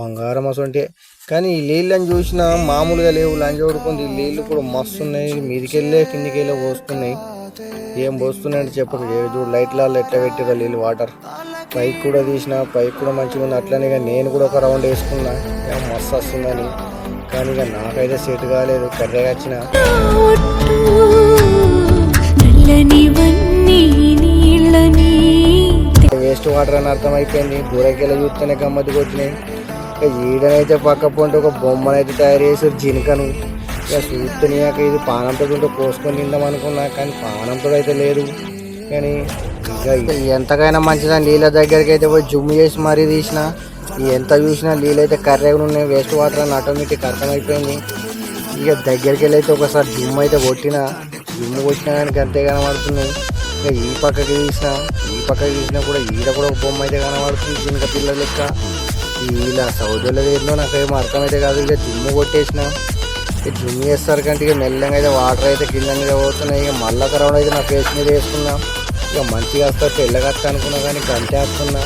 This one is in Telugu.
బంగారం అసంటే కానీ ఈ నీళ్ళని చూసినా మామూలుగా లేవు. లంజ ఉడుకుంది ఈ నీళ్ళు కూడా మస్తు ఉన్నాయి మీదికెళ్ళే కిందికెళ్ళే పోస్తున్నాయి. ఏం పోస్తున్నాయంటే చెప్పరు చూడు లైట్లలో ఎట్లా పెట్టిరో నీళ్ళు? వాటర్. పైకి కూడా తీసిన పైకి కూడా మంచిగా ఉంది. అట్లనే నేను కూడా ఒక రౌండ్ వేసుకున్నా. ఏం మస్తు వస్తుందని. కానీ ఇక నాకైతే సెట్ కాలేదు. కర్రెగా వచ్చిన వేస్ట్ వాటర్ అని అర్థమైపోయింది. దూరకెళ్ళి చూస్తేనే వచ్చినాయి ఇక ఈడనైతే పక్క పొంటి ఒక బొమ్మనైతే తయారు చేసి జినకను. ఇక చూస్తున్నాక ఇది పానంతో ఉంటే కోసుకొని తిందాం అనుకున్నా కానీ పానంతో అయితే లేదు. కానీ ఇక ఎంతకైనా మంచిదా నీళ్ళ దగ్గరికి అయితే పోయి జుమ్ చేసి మరీ తీసిన. ఎంత చూసినా నీళ్ళు అయితే కర్రెగా ఉన్నాయి వేస్ట్ వాటర్ అని ఆటోమేటిక్ అర్థమైపోయింది ఇక దగ్గరికి వెళ్ళి అయితే ఒకసారి జిమ్ అయితే కొట్టిన. జిమ్ కొట్టినా కానీ అంతే కనబడుతున్నాయి ఇక ఈ పక్కకి తీసిన ఈ పక్కకి తీసినా కూడా ఈడ కూడా ఒక బొమ్మ అయితే కనబడుతుంది చిన్న పిల్లల లెక్క. ఇలా సౌదీలో ఏందో నాకేం అర్థమైతే కాదు. ఇక జిమ్ కొట్టేసిన. ఇక జిమ్ చేస్తారు కంటే ఇక మెల్లగా అయితే వాటర్ అయితే కింద మీద పోతున్నాయి ఇక మళ్ళా కరోనా అయితే నా ఫేస్ మీద వేసుకున్నా. ఇక మంచిగా వస్తా తెల్లగత్త అనుకున్నా కానీ గంటే వస్తున్నా.